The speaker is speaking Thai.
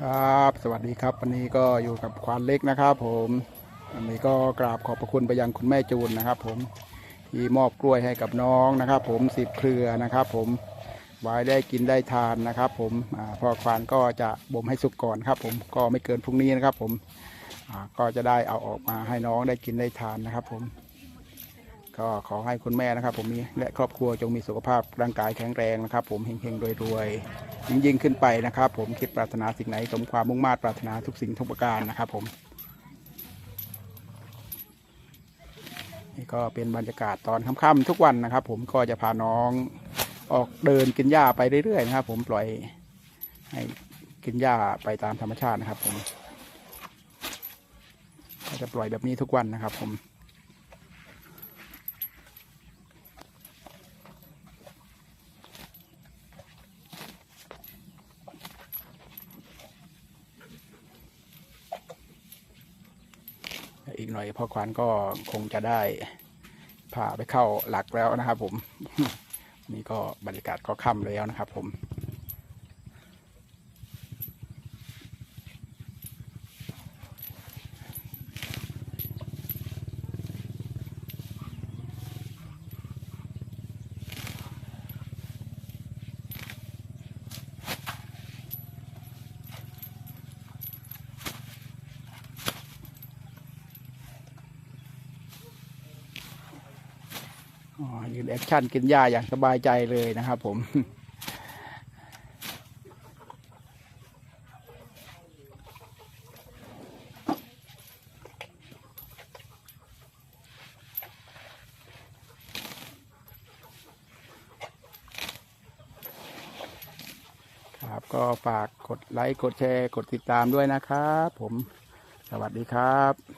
ครับ สวัสดีครับ วันนี้ก็อยู่กับควานเล็กนะครับ ผมวันนี้ก็กราบขอบพระคุณไปยังคุณแม่จูนนะครับ ผมที่มอบกล้วยให้กับน้องนะครับ ผมสิบเครือนะครับ ผมไว้ได้กินได้ทานนะครับ ผมอพ่อควานก็จะบ่มให้สุกก่อนครับ ผมก็ไม่เกินพรุ่งนี้นะครับ ผมก็จะได้เอาออกมาให้น้องได้กินได้ทานนะครับ ผม ก็ขอให้คุณแม่นะครับ ผมมีและครอบครัวจงมีสุขภาพร่างกายแข็งแรงนะครับ ผมเฮงๆรวยๆยิ่งยิ่งขึ้นไปนะครับ ผมคิดปรารถนาสิ่งไหนสมความมุ่งมา่ปรารถนาทุกสิ่งทุกประการนะครับ ผมนี่ก็เป็นบรรยากาศตอนค่ำๆทุกวันนะครับ ผมก็จะพาน้องออกเดินกินหญ้าไปเรื่อยๆนะครับ ผมปล่อยให้กินหญ้าไปตามธรรมชาตินะครับ ผมจะปล่อยแบบนี้ทุกวันนะครับ ผม อีกหน่อยพ่อควานก็คงจะได้พาไปเข้าหลักแล้วนะครับผม นี่ก็บรรยากาศก็ค่ำแล้วนะครับผม ยืนแอคชั่นกินหญ้าอย่างสบายใจเลยนะครับผมครับก็ฝากกดไลค์ กดแชร์ กดติดตามด้วยนะครับ ผม สวัสดีครับ